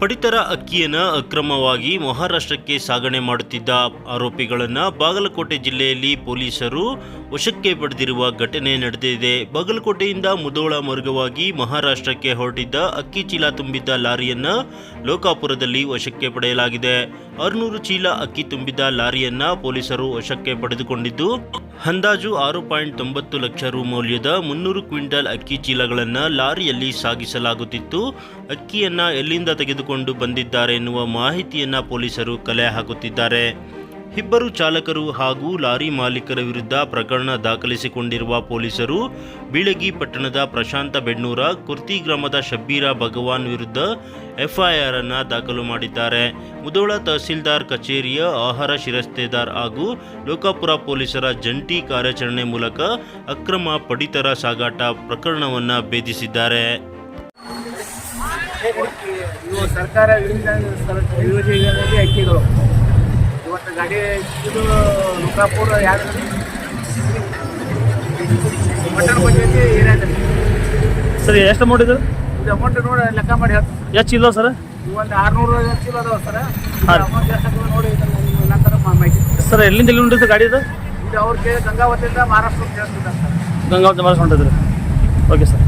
ಪಡಿತರ ಅಕ್ಕಿಯನ್ನು ಅಕ್ರಮವಾಗಿ ಮಹಾರಾಷ್ಟ್ರಕ್ಕೆ ಸಾಗಣೆ ಮಾಡುತ್ತಿದ್ದ ಆರೋಪಿಗಳನ್ನು ಬಾಗಲಕೋಟೆ ಜಿಲ್ಲೆಯಲ್ಲಿ ಪೊಲೀಸರು ವಶಕ್ಕೆ ಪಡೆದಿರುವ ಘಟನೆ ನಡೆದಿದೆ. ಬಾಗಲಕೋಟೆಯಿಂದ ಮುದೋಳ ಮಾರ್ಗವಾಗಿ ಮಹಾರಾಷ್ಟ್ರಕ್ಕೆ ಹೊರಟಿದ್ದ ಅಕ್ಕಿ ಚೀಲ ತುಂಬಿದ್ದ ಲಾರಿಯನ್ನು ಲೋಕಾಪುರದಲ್ಲಿ ವಶಕ್ಕೆ ಪಡೆಯಲಾಗಿದೆ. ಆರುನೂರು ಚೀಲ ಅಕ್ಕಿ ತುಂಬಿದ್ದ ಲಾರಿಯನ್ನು ಪೊಲೀಸರು ವಶಕ್ಕೆ ಪಡೆದುಕೊಂಡಿದ್ದು ಅಂದಾಜು ಆರು ಪಾಯಿಂಟ್ ತೊಂಬತ್ತು ಲಕ್ಷ ರು ಮೌಲ್ಯದ ಮುನ್ನೂರು ಕ್ವಿಂಟಲ್ ಅಕ್ಕಿ ಚೀಲಗಳನ್ನು ಲಾರಿಯಲ್ಲಿ ಸಾಗಿಸಲಾಗುತ್ತಿತ್ತು. ಅಕ್ಕಿಯನ್ನು ಎಲ್ಲಿಂದ ತೆಗೆದುಕೊಂಡು ಬಂದಿದ್ದಾರೆ ಎನ್ನುವ ಮಾಹಿತಿಯನ್ನು ಪೊಲೀಸರು ಕಲೆ ಹಾಕುತ್ತಿದ್ದಾರೆ. ಇಬ್ಬರು ಚಾಲಕರು ಹಾಗೂ ಲಾರಿ ಮಾಲೀಕರ ವಿರುದ್ಧ ಪ್ರಕರಣ ದಾಖಲಿಸಿಕೊಂಡಿರುವ ಪೊಲೀಸರು ಬೀಳಗಿ ಪಟ್ಟಣದ ಪ್ರಶಾಂತ ಬೆಣ್ಣೂರ ಕುರ್ತಿ ಗ್ರಾಮದ ಶಬ್ಬೀರ ಭಗವಾನ್ ವಿರುದ್ಧ ಎಫ್ಐಆರ್ ಅನ್ನು ದಾಖಲು ಮಾಡಿದ್ದಾರೆ. ಮುದೋಳ ತಹಸೀಲ್ದಾರ್ ಕಚೇರಿಯ ಆಹಾರ ಶಿರಸ್ತೇದಾರ್ ಹಾಗೂ ಲೋಕಾಪುರ ಪೊಲೀಸರ ಜಂಟಿ ಕಾರ್ಯಾಚರಣೆ ಮೂಲಕ ಅಕ್ರಮ ಪಡಿತರ ಸಾಗಾಟ ಪ್ರಕರಣವನ್ನು ಭೇದಿಸಿದ್ದಾರೆ. ಗಾಡಿ ಇದು ಲೋಕಾಪುರ ಯಾರು ಮಟನ್ ಪಂಚಾಯತಿ ಏನಾಯ್ತು ಸರ್ ಎಷ್ಟು ಅಮೌಂಟ್ ಇದು? ಇದು ಅಮೌಂಟ್ ನೋಡಿ ಲೆಕ್ಕ ಮಾಡಿ ಹೇಳ್ತೀನಿ ಎಷ್ಟು ಇಲ್ಲ ಸರ್? ಒಂದು ಆರುನೂರು ಚೀಲ ಅದಾವ ಸರ್. ಅಮೌಂಟ್ ಎಷ್ಟು ಆಗ್ತದೆ ನೋಡಿ ನಂತರ ಮಾ- ಮಾಹಿತಿ ಸರ್ ಎಲ್ಲಿಂದ ಎಲ್ಲಿ ಉಂಟು ಗಾಡಿ ಇದು? ಇದು ಅವ್ರ ಕೇಳಿ ಗಂಗಾವತಿಯಿಂದ ಮಹಾರಾಷ್ಟ್ರ ಕೇಳ್ತಿದ್ದಾರೆ ಸರ್. ಗಂಗಾವತಿ ಮಹಾರಾಷ್ಟ್ರ ಹೊಂಟಿದ್ರಿ ಓಕೆ ಸರ್.